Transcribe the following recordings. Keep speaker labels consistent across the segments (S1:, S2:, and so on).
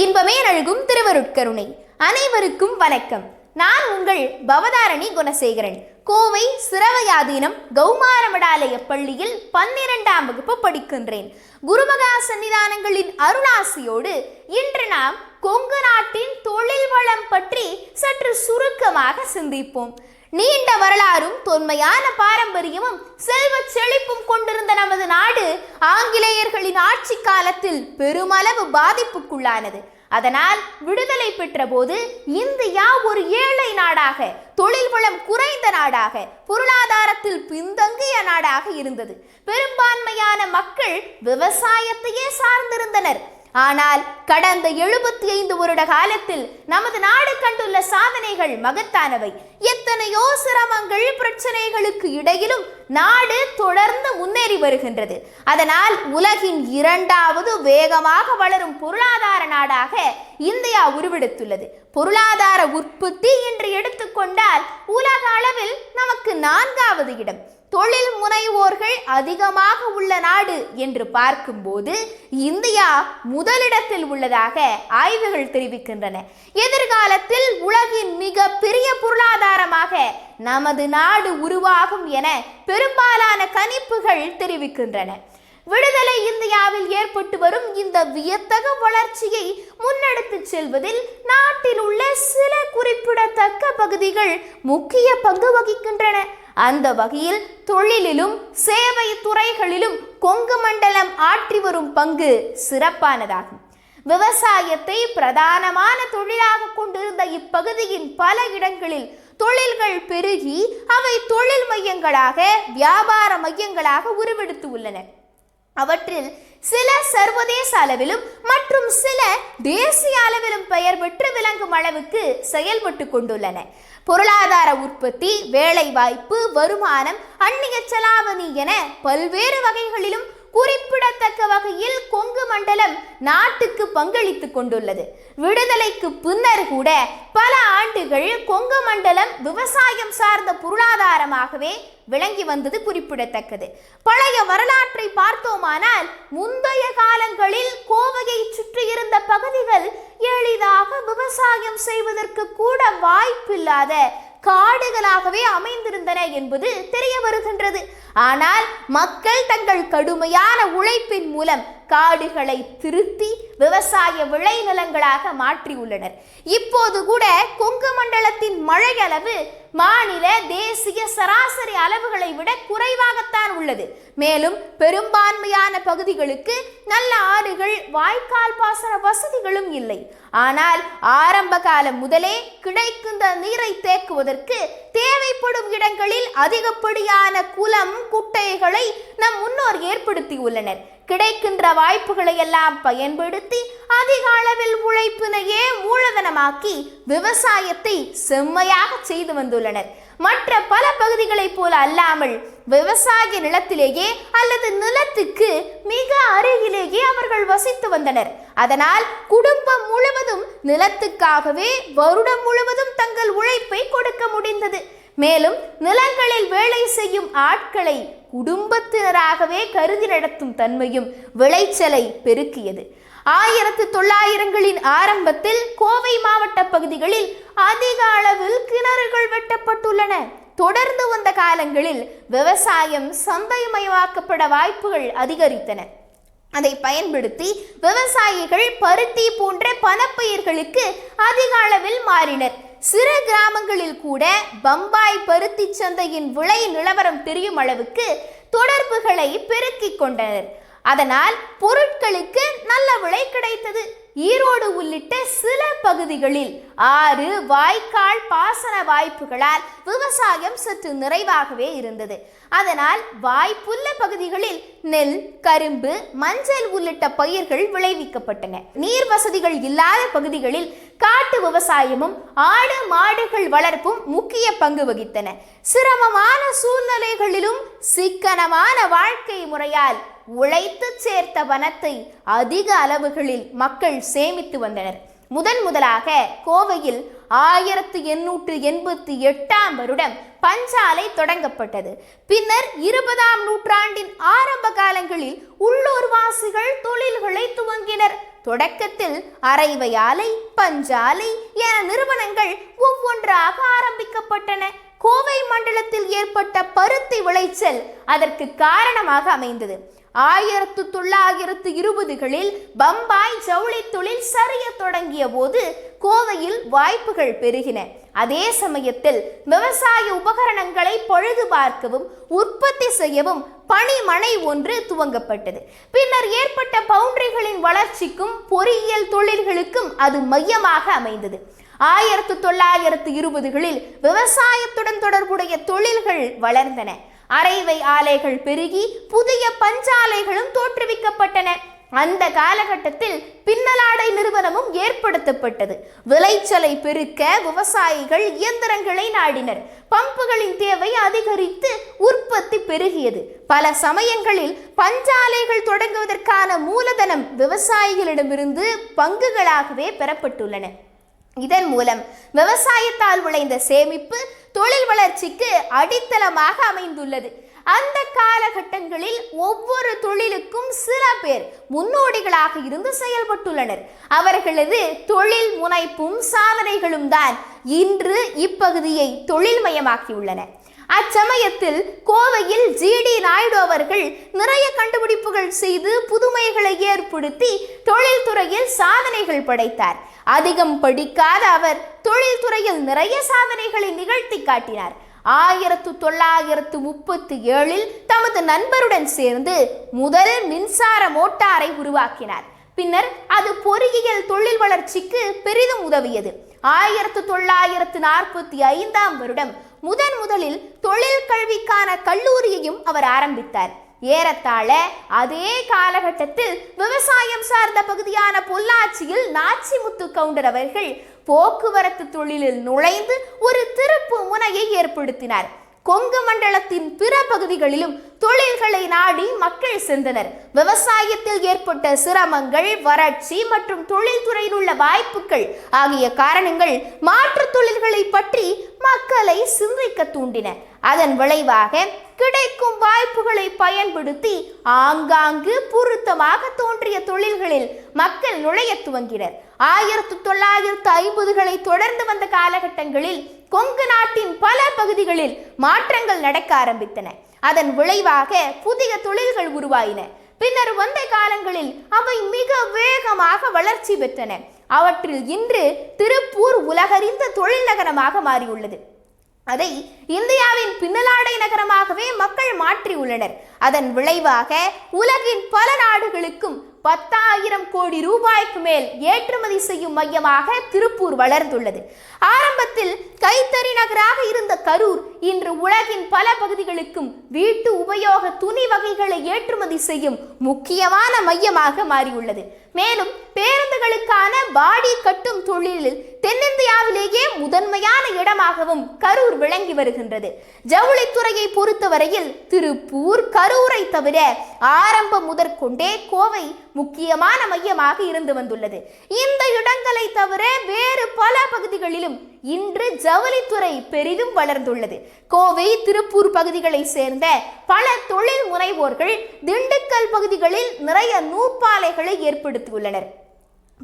S1: இன்பமே அழகும் திருவருட்கருணை. அனைவருக்கும் வணக்கம். நான் உங்கள் பவதாரணி குணசேகரன். கோவை சிரவயாதீனம் கௌமாரமடாலய பள்ளியில் பன்னிரெண்டாம் வகுப்பு படிக்கின்றேன். குருமகா சன்னிதானங்களின் அருளாசியோடு இன்று நாம் கொங்கு நாட்டின் தொழில் வளம் பற்றி சற்று சுருக்கமாக சிந்திப்போம். நீண்ட வரலாறும் தொன்மையான பாரம்பரியமும் செல்வ செழிப்பும் கொண்டிருந்த நமது நாடு ஆங்கிலேயர்களின் ஆட்சி காலத்தில் பெருமளவு பாதிப்புக்குள்ளானது. அதனால் விடுதலை பெற்றபோது இந்தியா ஒரு ஏழை நாடாக தொழில் வளம் குறைந்த நாடாக பொருளாதாரத்தில் பின்தங்கிய நாடாக இருந்தது. பெரும்பான்மையான மக்கள் விவசாயத்தையே சார்ந்திருந்தனர். ஆனால் கடந்த எழுபத்தி ஐந்து வருட காலத்தில் நமது நாடு கண்டுள்ள சாதனைகள் மகத்தானவை. எத்தனையோ சிரமங்கள் பிரச்சனைகளுக்கு இடையிலும் நாடு தொடர்ந்து முன்னேறி வருகின்றது. அதனால் உலகின் இரண்டாவது வேகமாக வளரும் பொருளாதார நாடாக இந்தியா உருவெடுத்துள்ளது. பொருளாதார உற்பத்தி என்று எடுத்துக்கொண்டால் உலக அளவில் நமக்கு நான்காவது இடம். தொழில் முனைவோர்கள் அதிகமாக உள்ள நாடு என்று பார்க்கும்போது இந்தியா முதலிடத்தில் உள்ளதாக ஆய்வுகள் தெரிவிக்கின்றன. எதிர்காலத்தில் உலகின் மிக பெரிய பொருளாதாரமாக நமது நாடு உருவாகும் என பெரும்பாலான கணிப்புகள் தெரிவிக்கின்றன. விடுதலை இந்தியாவில் ஏற்பட்டு வரும் இந்த வியத்தக வளர்ச்சியை முன்னெடுத்துச் செல்வதில் நாட்டில் உள்ள சில குறிப்பிடத்தக்க பகுதிகள் முக்கிய பங்கு வகிக்கின்றன. அந்த வகையில் தொழிலிலும் சேவை துறைகளிலும் கொங்கு மண்டலம் ஆற்றி வரும் பங்கு சிறப்பானதாகும். விவசாயத்தை பிரதானமான தொழிலாக கொண்டிருந்த இப்பகுதியின் பல இடங்களில் தொழில்கள் பெருகி அவை தொழில் மையங்களாக வியாபார மையங்களாக உருவெடுத்து உள்ளன. அவற்றில் சில சர்வதேச அளவிலும் மற்றும் சில தேசிய அளவிலும் பெயர் பெற்று விளங்கும் அளவுக்கு செயல்பட்டு கொண்டுள்ளன. பொருளாதார உற்பத்தி வேலைவாய்ப்பு வருமானம் அந்நிய செலாவணி என பல்வேறு வகைகளிலும் குறிப்பிடத்தக்க வகையில் கொங்கு மண்டலம் நாட்டுக்கு பங்களித்துக் கொண்டுள்ளது. விடுதலைக்கு பின்னர் கூட பல ஆண்டுகள் கொங்கு மண்டலம் விவசாயம் சார்ந்த பொருளாதாரமாகவே விளங்கி வந்தது குறிப்பிடத்தக்கது. பழைய வரலாற்றை பார்த்தோமானால் முந்தைய காலங்களில் கோவையை சுற்றியிருந்த பகுதிகள் எளிதாக விவசாயம் செய்வதற்கு கூட வாய்ப்பில்லாத காடுகளாகவே அமைந்திருந்தன என்பது தெரிய வருகின்றது. ஆனால் மக்கள் தங்கள் கடுமையான உழைப்பின் மூலம் காடுகளை திருத்தி விவசாய விளைநிலங்களாக மாற்றியுள்ளனர். இப்போது கூட கொங்கு மண்டலத்தின் மழை அளவு மாநில தேசிய சராசரி அளவுகளை விட குறைவாகத்தான் உள்ளது. மேலும் பெரும்பான்மையான பகுதிகளுக்கு நல்ல ஆறுகள் வாய்க்கால் பாசன வசதிகளும் இல்லை. ஆனால் ஆரம்ப காலம் முதலே கிடைக்கின்ற நீரை தேக்குவதற்கு தேவைப்படும் இடங்களில் அதிகப்படியான குளம் குட்டைகளை நம் முன்னோர் ஏற்படுத்தியுள்ளனர். கிடைக்கின்ற வாய்ப்புகளை எல்லாம் பயன்படுத்தி அதிக அளவில் உழைப்பினையே மூலதனமாக்கி விவசாயத்தை செம்மையாக செய்து வந்துள்ளனர். மற்ற பல பகுதிகளைப் போல அல்லாமல் விவசாய நிலத்திலேயே அல்லது நிலத்துக்கு மிக அருகிலேயே அவர்கள் வசித்து வந்தனர். அதனால் குடும்பம் முழுவதும் நிலத்துக்காகவே வருடம் முழுவதும் தங்கள் உழைப்பை கொடுக்க முடிந்தது. மேலும் நிலங்களில் வேலை செய்யும் ஆட்களை குடும்பத்தினராகவே கருதி நடத்தும் தன்மையும் விளைச்சலை பெருக்கியது. ஆயிரத்து தொள்ளாயிரங்களின் ஆரம்பத்தில் கோவை மாவட்ட பகுதிகளில் அதிக அளவில் கிணறுகள் வெட்டப்பட்டுள்ளன. தொடர்ந்து வந்த காலங்களில் விவசாயம் சந்தைமயமாக்கப்பட வாய்ப்புகள் அதிகரித்தன. அதை பயன்படுத்தி விவசாயிகள் பருத்தி போன்ற பணப்பயிர்களுக்கு அதிக அளவில் மாறினர். சிறு கிராமங்களில் கூட பம்பாய் பருத்தி சந்தையின் விலை நிலவரம் தெரியும் அளவுக்கு தொடர்புகளை பெருக்கிக் கொண்டனர். அதனால் பொருட்களுக்கு நல்ல விலை கிடைத்தது. ஈரோடு உள்ளிட்ட சில பகுதிகளில் ஆறு வாய்க்கால் பாசன வாய்ப்புகளால் விவசாயம் சற்று நிறைவாகவே இருந்தது. அதனால் வாய்ப்புள்ள பகுதிகளில் நெல் கரும்பு மஞ்சள் உள்ளிட்ட பயிர்கள் விளைவிக்கப்பட்டன. நீர் வசதிகள் இல்லாத பகுதிகளில் காட்டு விவசாயமும் ஆடு மாடுகள் வளர்ப்பும் முக்கிய பங்கு வகித்தன. சிரமமான சூழ்நிலைகளிலும் சிக்கனமான வாழ்க்கை முறையால் உழைத்து சேர்த்த வனத்தை அதிக அளவுகளில் மக்கள் சேமித்து வந்தனர். முதன் முதலாக கோவையில் ஆயிரத்து எண்ணூற்று எண்பத்தி எட்டாம் வருடம் பஞ்சாலை தொடங்கப்பட்டது. பின்னர் இருபதாம் நூற்றாண்டின் ஆரம்ப காலங்களில் உள்ளூர்வாசிகள் தொழில்களை துவங்கினர். தொடக்கத்தில் அரைவை ஆலை பஞ்சாலை என நிறுவனங்கள் ஒவ்வொன்றாக ஆரம்பிக்கப்பட்டன. கோவை மண்டலத்தில் ஏற்பட்ட பருத்தி விளைச்சல் அதற்கு காரணமாக அமைந்தது. ஆயிரத்து தொள்ளாயிரத்து இருபதுகளில் பம்பாய் ஜவுளி தொழில் சரிய தொடங்கிய போது கோவையில் வாய்ப்புகள் பெருகின. அதே சமயத்தில் விவசாய உபகரணங்களை பழுது பார்க்கவும் உற்பத்தி செய்யவும் பணிமனை ஒன்று துவங்கப்பட்டது. பின்னர் ஏற்பட்ட பவுண்டரிகளின் வளர்ச்சிக்கும் பொறியியல் தொழில்களுக்கும் அது மையமாக அமைந்தது. ஆயிரத்து தொள்ளாயிரத்து இருபதுகளில் விவசாயத்துடன் தொடர்புடைய தொழில்கள் வளர்ந்தன. அரைவை ஆலைகள் பெருகி புதிய பஞ்சாலைகளும் தோற்றுவிக்கப்பட்டன. அந்த காலகட்டத்தில் பின்னலாடை நிறுவனமும் ஏற்படுத்தப்பட்டது. விளைச்சலை பெருக்க விவசாயிகள் இயந்திரங்களை நாடினர். பம்புகளின் தேவை அதிகரித்து உற்பத்தி பெருகியது. பல சமயங்களில் பஞ்சாலைகள் தொடங்குவதற்கான மூலதனம் விவசாயிகளிடமிருந்து பங்குகளாகவே பெறப்பட்டுள்ளன. இதன் மூலம் விவசாயத்தால் விளைந்த சேமிப்பு தொழில் வளர்ச்சிக்கு அடித்தளமாக அமைந்துள்ளது. அந்த காலகட்டங்களில் ஒவ்வொரு தொழிலுக்கும் சில பேர் முன்னோடிகளாக இருந்து செயல்பட்டுள்ளனர். அவர்களது தொழில் முனைப்பும் சாதனைகளும் தான் இன்று இப்பகுதியை தொழில்மயமாக்கியுள்ளன. அச்சமயத்தில் கோவையில் ஜிடி நாயுடு அவர்கள் நிறைய கண்டுபிடிப்புகள் செய்து புதுமைகளை ஏற்படுத்தி தொழில்துறையில் சாதனைகள் படைத்தார். அதிகம் படிக்காத அவர் தொழில்துறையில் நிறைய சாதனைகளை நிகழ்த்தி காட்டினார். ஆயிரத்து தொள்ளாயிரத்து முப்பத்தி ஏழில் தமது நண்பருடன் சேர்ந்து முதல் மின்சார மோட்டாரை உருவாக்கினார். பின்னர் அது பொறியியல் தொழில் வளர்ச்சிக்கு பெரிதும் உதவியது. ஆயிரத்து தொள்ளாயிரத்து நாற்பத்தி ஐந்தாம் வருடம் முதன் முதலில் தொழில் கல்விக்கான கல்லூரியையும் அவர் ஆரம்பித்தார். ஏறத்தாழ அதே காலகட்டத்தில் விவசாயம் சார்ந்த பகுதியான பொள்ளாச்சியில் நாச்சிமுத்து கவுண்டர் அவர்கள் போக்குவரத்து தொழிலில் நுழைந்து ஒரு திருப்பு முனையை ஏற்படுத்தினார். கொங்கு மண்டலத்தின் பிற பகுதிகளிலும் தொழில்களை நாடி மக்கள் சென்றனர். விவசாயத்தில் ஏற்பட்ட சிரமங்கள் வறட்சி மற்றும் தொழில்துறையில் உள்ள வாய்ப்புகள் ஆகிய காரணங்கள் மாற்றுத் தொழில்களை பற்றி மக்களை சிந்திக்க தூண்டின. அதன் விளைவாக கிடைக்கும் வாய்ப்புகளை பயன்படுத்தி ஆங்காங்கு பொருத்தமாக தோன்றிய தொழில்களில் மக்கள் நுழைய துவங்கினர். ஆயிரத்து தொள்ளாயிரத்து ஐம்பதுகளை தொடர்ந்து வந்த காலகட்டங்களில் கொங்கு நாட்டின் பல பகுதிகளில் மாற்றங்கள் நடக்க ஆரம்பித்தன. அதன் விளைவாக புதிய தொழில்கள் உருவாயின. பின்னர் வந்த காலங்களில் அவை மிக வேகமாக வளர்ச்சி பெற்றன. அவற்றில் இன்று திருப்பூர் உலகறிந்த தொழில் நகரமாக மாறியுள்ளது. அதை இந்தியாவின் பின்னலாடை நகரமாகவே மக்கள் மாற்றியுள்ளனர். அதன் விளைவாக உலகின் பல நாடுகளுக்கும் பத்தாயிரம் கோடி ரூபாய்க்கு மேல் ஏற்றுமதி செய்யும் மையமாக திருப்பூர் வளர்ந்துள்ளது. ஆரம்பத்தில் கைத்தறி நகராக இருந்த கரூர் இன்று உலகின் பல பகுதிகளுக்கும் வீட்டு உபயோக துணி வகைகளை ஏற்றுமதி செய்யும் முக்கியமான மையமாக மாறியுள்ளது. மேலும் பேருந்துகளுக்கான பாடி கட்டும் தொழிலில் தென்னிந்தியாவிலேயே முதன்மையான இடமாகவும் கரூர் விளங்கி வருகின்றது. ஜவுளித்துறையை பொறுத்தவரையில் திருப்பூர் கரூரை தவிர ஆரம்பம் முதற்கொண்டே கோவை முக்கியமான மையமாக இருந்து வந்துள்ளது. இந்த இடங்களை தவிர வேறு பல பகுதிகளிலும் இன்று ஜவுளித்துறை பெரிதும் வளர்ந்துள்ளது. கோவை திருப்பூர் பகுதிகளை சேர்ந்த பல தொழில் முனைவோர்கள் திண்டுக்கல் பகுதிகளில் நிறைய நூற்பாலைகளை ஏற்படுத்தியுள்ளனர்.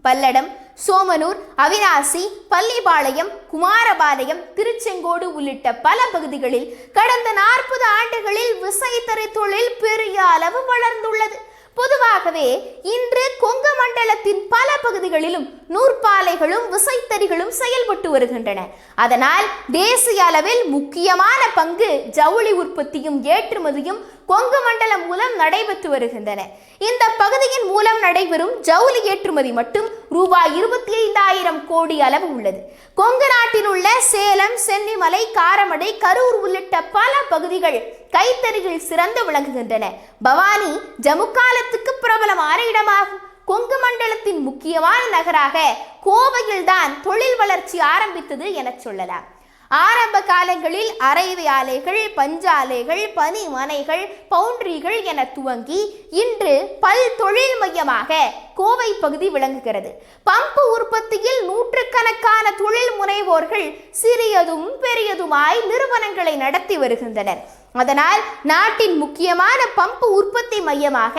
S1: பல்லடம் சோமனூர் அவினாசி பள்ளிபாளையம் குமாரபாளையம் திருச்செங்கோடு உள்ளிட்ட பல பகுதிகளில் கடந்த நாற்பது ஆண்டுகளில் விசைத்தறி தொழில் பெரிய அளவு வளர்ந்துள்ளது. பொதுவாகவே இன்று கொங்கு மண்டலத்தின் பல பகுதிகளிலும் நூற்பாலைகளும் விசைத்தறிகளும் செயல்பட்டு வருகின்றன. அதனால் தேசிய அளவில் முக்கியமான பங்கு ஜவுளி உற்பத்தியும் ஏற்றுமதியும் கொங்கு மண்டலம் மூலம் நடைபெற்று வருகின்றன. இந்த பகுதியின் மூலம் நடைபெறும் ஜவுளி ஏற்றுமதி மட்டும் ரூபாய் இருபத்தி ஐந்தாயிரம் கோடி அளவு உள்ளது. கொங்கு நாட்டில் உள்ள சேலம் சென்னிமலை காரமடை கரூர் உள்ளிட்ட பல பகுதிகள் கைத்தறிகள் சிறந்து விளங்குகின்றன. பவானி ஜமுக்காலத்துக்கு பிரபலமான இடமாகும். கொங்கு மண்டலத்தின் முக்கியமான நகராக கோவையில்தான் தொழில் வளர்ச்சி ஆரம்பித்தது என சொல்லலாம். ஆரம்ப காலங்களில் அரைவை ஆலைகள் பஞ்சாலைகள் பனிமனைகள் பவுண்டரிகள் என துவங்கி இன்று பல் தொழில் மையமாக கோவை பகுதி விளங்குகிறது. பம்பு உற்பத்தியில் நூற்றுக்கணக்கான தொழில் முனைவோர்கள் சிறியதும் பெரியதுமாய் நிறுவனங்களை நடத்தி வருகின்றனர். அதனால் நாட்டின் முக்கியமான பம்பு உற்பத்தி மையமாக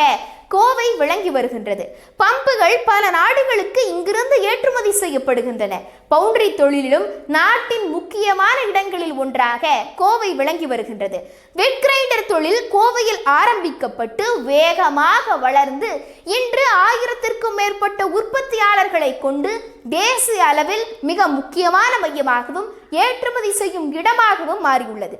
S1: கோவை விளங்கி வருகின்றது. பம்புகள் பல நாடுகளுக்கு இங்கிருந்து ஏற்றுமதி செய்யப்படுகின்றன. பவுண்டரி தொழிலிலும் நாட்டின் முக்கியமான இடங்களில் ஒன்றாக கோவை விளங்கி வருகின்றது. வெட் கிரைண்டர் தொழில் கோவையில் ஆரம்பிக்கப்பட்டு வேகமாக வளர்ந்து இன்று ஆயிரத்திற்கும் மேற்பட்ட உற்பத்தியாளர்களை கொண்டு தேசிய அளவில் மிக முக்கியமான மையமாகவும் ஏற்றுமதி செய்யும் இடமாகவும் மாறியுள்ளது.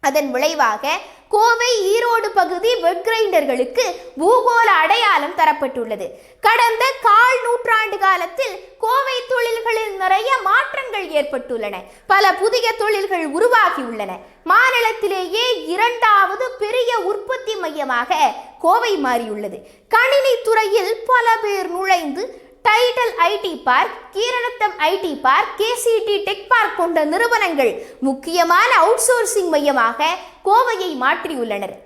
S1: அதன் விளைவாக கோவை ஈரோடு பகுதி வெட் கிரைண்டர்களுக்கு பூகோள அடையாளம் தரப்பட்டுள்ளது. கடந்த கால் நூற்றாண்டு காலத்தில் கோவை தொழில்களில் நிறைய மாற்றங்கள் ஏற்பட்டுள்ளன. பல புதிய தொழில்கள் உருவாகியுள்ளன. மாநிலத்திலேயே இரண்டாவது பெரிய உற்பத்தி மையமாக கோவை மாறியுள்ளது. கணினி துறையில் பல பேர் நுழைந்து Tidel IT park Keeranatham IT park KCT tech park போன்ற நிறுவனங்கள் முக்கியமான அவுட்சோர்சிங் மையமாக கோவையை மாற்றியுள்ளனர்.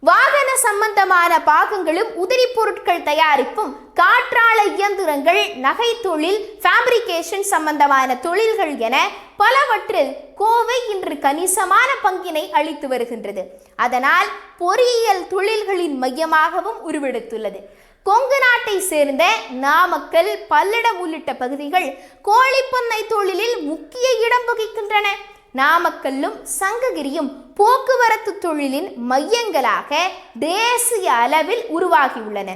S1: வாகன சம்பந்தமான பாகங்களும் உதிரி பொருட்கள் தயாரிப்பும் காற்றால இயந்திரங்கள் நகை தொழில் ஃபேப்ரிகேஷன் சம்பந்தமான தொழில்கள் என பலவற்றில் கோவை இன்று கணிசமான பங்கினை அளித்து வருகின்றது. அதனால் பொறியியல் தொழில்களின் மையமாகவும் உருவெடுத்துள்ளது. கொங்கு நாட்டை சேர்ந்த நாமக்கல் பல்லடம் உள்ளிட்ட பகுதிகள் கோழிப்பண்ணை தொழிலில் முக்கிய இடம் வகிக்கின்றன. நாமக்கல்லும் சங்ககிரியும் போக்குவரத்து தொழிலின் மையங்களாக தேசிய அளவில் உருவாகியுள்ளன.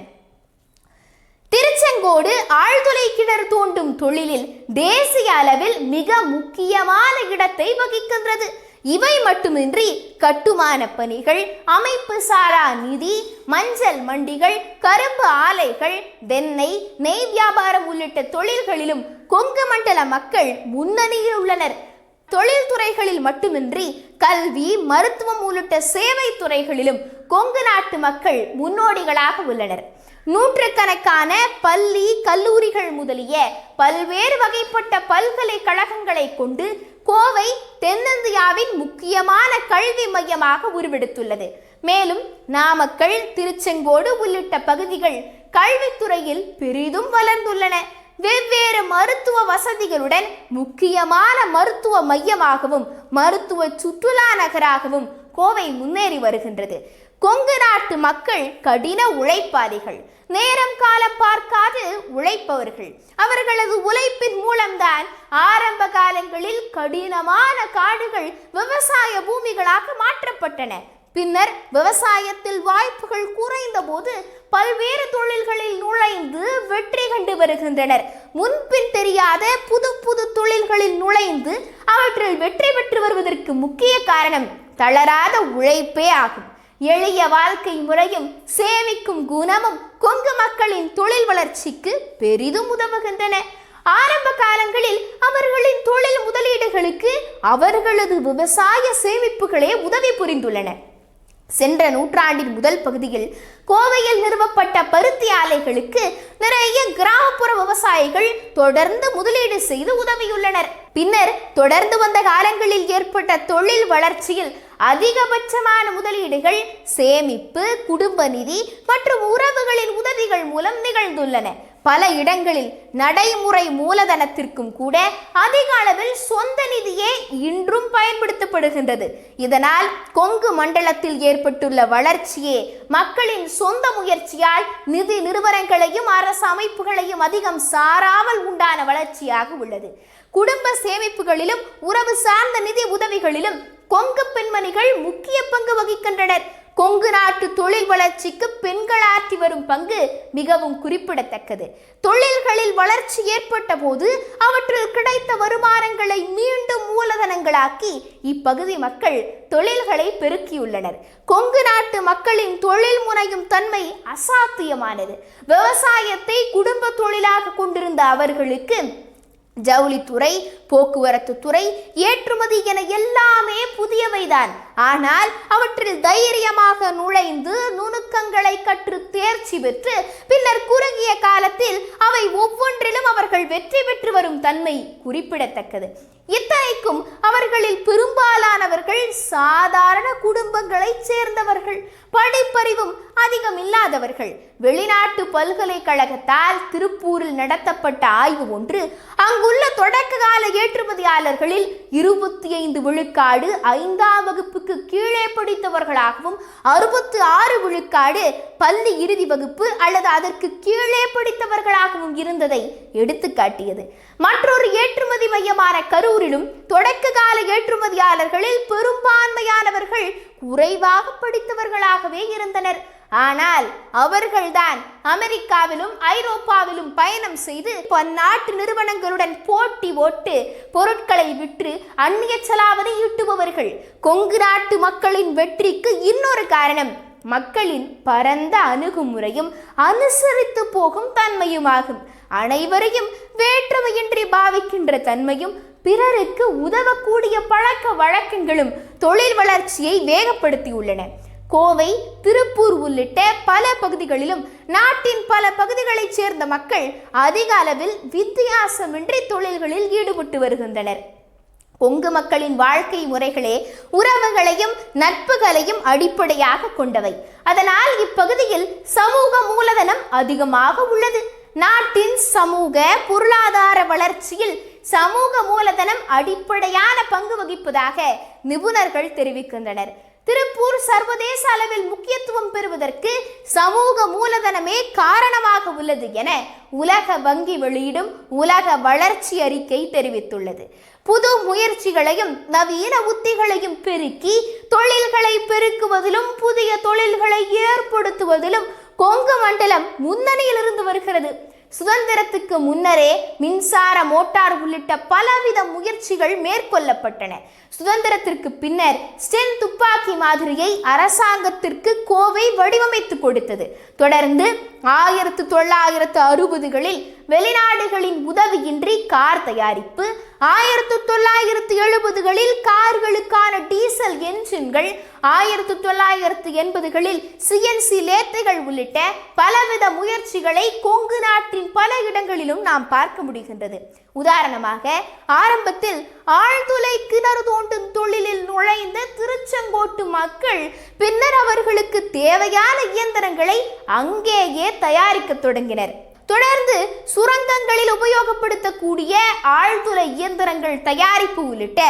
S1: திருச்செங்கோடு ஆழ்துளை கிணறு தோண்டும் தொழிலில் தேசிய அளவில் மிக முக்கியமான இடத்தை வகிக்கின்றது. இவை மட்டுமின்றி கட்டுமான பணிகள் அமைப்பு சாரா நிதி மஞ்சள் மண்டிகள் கரும்பு ஆலைகள் வெண்ணெய் நெய் வியாபாரம் உள்ளிட்ட தொழில்களிலும் கொங்கு மண்டல மக்கள் முன்னணியில் உள்ளனர். தொழில்துறைகளில் மட்டுமின்றி கல்வி மருத்துவம் உள்ளிட்ட சேவை துறைகளிலும் கொங்கு நாட்டு மக்கள் முன்னோடிகளாக உள்ளனர். நூற்றுக்கணக்கான பள்ளி கல்லூரிகள் முதலிய பல்வேறு வகைப்பட்ட பல்கலைக்கழகங்களை கொண்டு கோவை தென்னிந்தியாவின் முக்கியமான கல்வி மையமாக உருவெடுத்துள்ளது. மேலும் நாமக்கல் திருச்செங்கோடு உள்ளிட்ட பகுதிகள் கல்வித்துறையில் பெரிதும் வளர்ந்துள்ளன. வெவ்வேறு மருத்துவ வசதிகளுடன் முக்கியமான மருத்துவ மையமாகவும் மருத்துவ சுற்றுலா நகராகவும் கோவை முன்னேறி வருகின்றது. கொங்கு நாட்டு மக்கள் கடின உழைப்பாளிகள். நேரம் காலம் பார்க்காது உழைப்பவர்கள். அவர்களது உழைப்பின் மூலம்தான் ஆரம்ப காலங்களில் கடினமான காடுகள் விவசாய பூமிகளாக மாற்றப்பட்டன. பின்னர் விவசாயத்தில் வாய்ப்புகள் குறைந்த போது பல்வேறு தொழில்களில் நுழைந்து வெற்றி கண்டு வருகின்றனர். முன்பின் தெரியாத புது புது தொழில்களில் நுழைந்து அவற்றில் வெற்றி பெற்று வருவதற்கு முக்கிய காரணம் தளராத உழைப்பே ஆகும். எளிய வாழ்க்கை முறையும் சேமிக்கும் குணமும் கொங்கு மக்களின் தொழில் வளர்ச்சிக்கு பெரிதும் உதவுகின்றன. ஆரம்ப காலங்களில் அவர்களின் தொழில் முதலீடுகளுக்கு அவர்களது விவசாய சேமிப்புகளே உதவி புரிந்துள்ளன. சென்ற நூற்றாண்டின் முதல் பகுதியில் கோவையில் நிறுவப்பட்ட பருத்தி ஆலைகளுக்கு நிறைய கிராமப்புற விவசாயிகள் தொடர்ந்து முதலீடு செய்து உதவியுள்ளனர். பின்னர் தொடர்ந்து வந்த காலங்களில் ஏற்பட்ட தொழில் வளர்ச்சியில் அதிகபட்சமான முதலீடுகள் சேமிப்பு குடும்ப நிதி மற்றும் உறவுகளின் உதவிகள் மூலம் நிகழ்ந்துள்ளன. பல இடங்களில் நடைமுறை மூலதனத்திற்கும் கூட அதிக அளவில் சொந்த நிதியே இன்றும் பயன்படுத்தப்படுகின்றது. இதனால் கொங்கு மண்டலத்தில் ஏற்பட்டுள்ள வளர்ச்சியே மக்களின் சொந்த முயற்சியால் நிதி நிறுவனங்களையும் அரசு அமைப்புகளையும் அதிகம் சாராமல் உண்டான வளர்ச்சியாக உள்ளது. குடும்ப சேமிப்புகளிலும் உறவு சார்ந்த நிதி உதவிகளிலும் கொங்கு பெண்மணிகள் முக்கிய பங்கு வகிக்கின்றனர். கொங்கு நாட்டு தொழில் வளர்ச்சிக்கு பெண்கள் ஆற்றி வரும் பங்கு மிகவும் குறிப்பிடத்தக்கது. தொழில்களில் வளர்ச்சி ஏற்பட்ட போது அவற்றில் கிடைத்த வருமானங்களை மீண்டும் மூலதனங்களாக்கி இப்பகுதி மக்கள் தொழில்களை பெருக்கியுள்ளனர். கொங்கு நாட்டு மக்களின் தொழில் முனையும் தன்மை அசாத்தியமானது. விவசாயத்தை குடும்ப தொழிலாக கொண்டிருந்த அவர்களுக்கு ஜவுளித்துறை போக்குவரத்து துறை ஏற்றுமதி என எல்லாமே புதியவைதான். ஆனால் அவற்றில் தைரியமாக நுழைந்து நுணுக்கங்களை கற்று தேர்ச்சி பெற்று பின்னர் குறுகிய காலத்தில் அவை ஒவ்வொன்றிலும் அவர்கள் வெற்றி பெற்று வரும் தன்மை குறிப்பிடத்தக்கது. இத்தனைக்கும் அவர்களில் பெரும்பாலானவர்கள் சாதாரண குடும்பங்களைச் சேர்ந்தவர்கள் படிப்பறிவும் அதிகம் இல்லாதவர்கள் வெளிநாட்டு பல்கலைக்கழகத்தால் திருப்பூரில் நடத்தப்பட்ட ஆய்வு ஒன்று அங்குள்ள தொடக்க கால ஏற்றுமதியாளர்களில் இருபத்தி ஐந்து விழுக்காடு ஐந்தாம் வகுப்புக்கு கீழே படித்தவர்களாகவும் அறுபத்தி ஆறு விழுக்காடு பள்ளி இறுதி வகுப்பு அல்லது அதற்கு கீழே படித்தவர்களாகவும் இருந்ததை எடுத்துக்காட்டியது. மற்றொரு ஏற்றுமதி மையமான கரூரிலும் தொடக்க கால ஏற்றுமதியாளர்களில் பெரும்பான்மையானவர்கள் குறைவாக படித்தவர்களாகவே இருந்தனர். ஆனால் அவர்கள்தான் அமெரிக்காவிலும் ஐரோப்பாவிலும் பயணம் செய்து பன்னாட்டு நிறுவனங்களுடன் போட்டி ஓட்டு பொருட்களை விற்று அந்நிய செலாவதை ஈட்டுபவர்கள். கொங்கு நாட்டு மக்களின் வெற்றிக்கு இன்னொரு காரணம் மக்களின் பரந்த அணுகுமுறையும் அனுசரித்து போகும் தன்மையுமாகும். அனைவரையும் வேற்றுமையின்றி பாவிக்கின்ற தன்மையும் பிறருக்கு உதவக்கூடிய பழக்க வழக்கங்களும் தொழில் வளர்ச்சியை வேகப்படுத்தியுள்ளன. கோவை திருப்பூர் உள்ளிட்ட பல பகுதிகளிலும் நாட்டின் பல பகுதிகளைச் சேர்ந்த மக்கள் அதிக அளவில் வித்தியாசமின்றி தொழில்களில் ஈடுபட்டு வருகின்றனர். கொங்கு மக்களின் வாழ்க்கை முறைகளே உறவுகளையும் நட்புகளையும் அடிப்படையாக கொண்டவை. அதனால் இப்பகுதியில் சமூக மூலதனம் அதிகமாக உள்ளது. நாட்டின் சமூக பொருளாதார வளர்ச்சியில் சமூக மூலதனம் அடிப்படையான பங்கு வகிப்பதாக நிபுணர்கள் தெரிவிக்கின்றனர். திருப்பூர் சர்வதேச அளவில் முக்கியத்துவம் பெறுவதற்கு சமூக மூலதனமே காரணமாக உள்ளது என உலக வங்கி வெளியிடும் உலக வளர்ச்சி அறிக்கை தெரிவித்துள்ளது. புது முயற்சிகளையும் நவீன உத்திகளையும் பெருக்கி தொழில்களை பெருக்குவதிலும் புதிய தொழில்களை ஏற்படுத்துவதிலும் கொங்கு மண்டலம் முன்னணியில் இருந்து வருகிறது. சுதந்திரத்துக்கு முன்னரே மின்சார மோட்டார் உள்ளிட்ட பலவித முயற்சிகள் மேற்கொள்ளப்பட்டன. சுதந்திரத்திற்கு பின்னர் ஸ்டென் துப்பாக்கி மாதிரியை அரசாங்கத்திற்கு கோவை வடிவமைத்து கொடுத்தது. தொடர்ந்து ஆயிரத்து தொள்ளாயிரத்து அறுபதுகளில் வெளிநாடுகளின் உதவியின்றி கார் தயாரிப்பு ஆயிரத்து தொள்ளாயிரத்து எழுபதுகளில் கார்களுக்கான டீசல் என்ஜின்கள் ஆயிரத்து தொள்ளாயிரத்து எண்பதுகளில் சிஎன்சி லேத்தைகள் உள்ளிட்ட பலவித முயற்சிகளை கொங்கு நாட்டின் பல இடங்களிலும் நாம் பார்க்க முடிகின்றது. உதாரணமாக ஆரம்பத்தில் ஆழ்துளை கிணறு தோண்டும் தொழிலில் நுழைந்த திருச்செங்கோட்டு மக்கள் பின்னர் அவர்களுக்கு தேவையான இயந்திரங்களை அங்கேயே தயாரிக்க தொடங்கினர். தொடர்ந்து சுரங்கங்களில் உபயோகப்படுத்தக்கூடிய ஆழ்துளை இயந்திரங்கள் தயாரிப்பு உள்ளிட்ட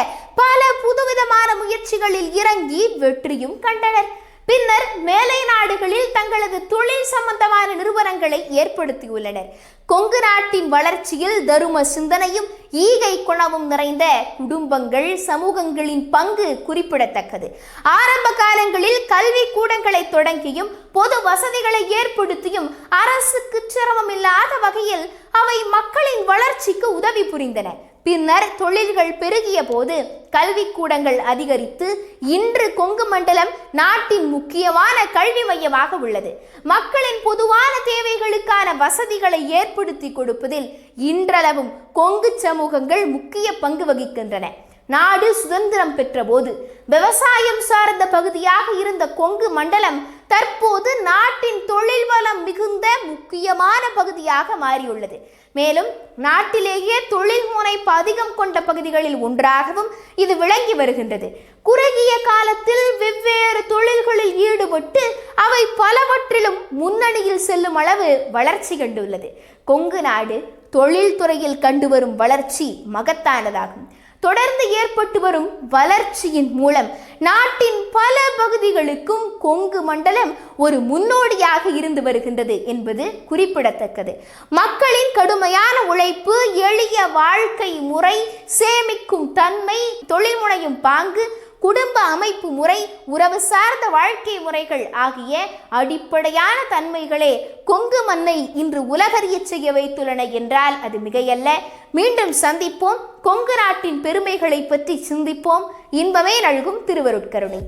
S1: பல புதுவிதமான முயற்சிகளில் இறங்கி வெற்றியும் கண்டனர். பின்னர் மேலை நாடுகளில் தங்களது தொழில் சம்பந்தமான நிறுவனங்களை ஏற்படுத்தியுள்ளனர். கொங்கு நாட்டின் வளர்ச்சியில் தரும சிந்தனையும் ஈகை குணமும் நிறைந்த குடும்பங்கள் சமூகங்களின் பங்கு குறிப்பிடத்தக்கது. ஆரம்ப காலங்களில் கல்வி கூடங்களை தொடங்கியும் பொது வசதிகளை ஏற்படுத்தியும் அரசுக்கு சிரமம் இல்லாத வகையில் அவை மக்களின் வளர்ச்சிக்கு உதவி புரிந்தன. பின்னர் தொழில்கள் பெருகிய போது கல்விக்கூடங்கள் அதிகரித்து இன்று கொங்கு மண்டலம் நாட்டின் முக்கியமான கல்வி மையமாக உள்ளது. மக்களின் பொதுவான தேவைகளுக்கான வசதிகளை ஏற்படுத்தி கொடுப்பதில் இன்றளவும் கொங்கு சமூகங்கள் முக்கிய பங்கு வகிக்கின்றன. நாடு சுதந்திரம் பெற்றபோது விவசாயம் சார்ந்த பகுதியாக இருந்த கொங்கு மண்டலம் தற்போது நாட்டின் தொழில் வளம் மிகுந்த முக்கியமான பகுதியாக மாறியுள்ளது. மேலும் நாட்டிலேயே தொழில் முனைப்பு அதிகம் கொண்ட பகுதிகளில் ஒன்றாகவும் இது விளங்கி வருகின்றது. குறுகிய காலத்தில் வெவ்வேறு தொழில்களில் ஈடுபட்டு அவை பலவற்றிலும் முன்னணியில் செல்லும் அளவு வளர்ச்சி கண்டுள்ளது. கொங்கு நாடு தொழில்துறையில் கண்டு வரும் வளர்ச்சி மகத்தானதாகும். தொடர்ந்து ஏற்பட்டு வரும் வளர்ச்சியின் மூலம் நாட்டின் பல பகுதிகளுக்கும் கொங்கு மண்டலம் ஒரு முன்னோடியாக இருந்து வருகின்றது என்பது குறிப்பிடத்தக்கது. மக்களின் கடுமையான உழைப்பு எளிய வாழ்க்கை முறை சேமிக்கும் தன்மை தொழில்முனையும் பாங்கு குடும்ப அமைப்பு முறை உறவு சார்ந்த வாழ்க்கை முறைகள் ஆகிய அடிப்படையான தன்மைகளே கொங்கு மண்ணை இன்று உலகறிய செய்ய வைத்துள்ளன என்றால் அது மிகையல்ல. மீண்டும் சந்திப்போம். கொங்கு நாட்டின் பெருமைகளை பற்றி சிந்திப்போம். இன்பமே நல்கும் திருவருட்கருணை.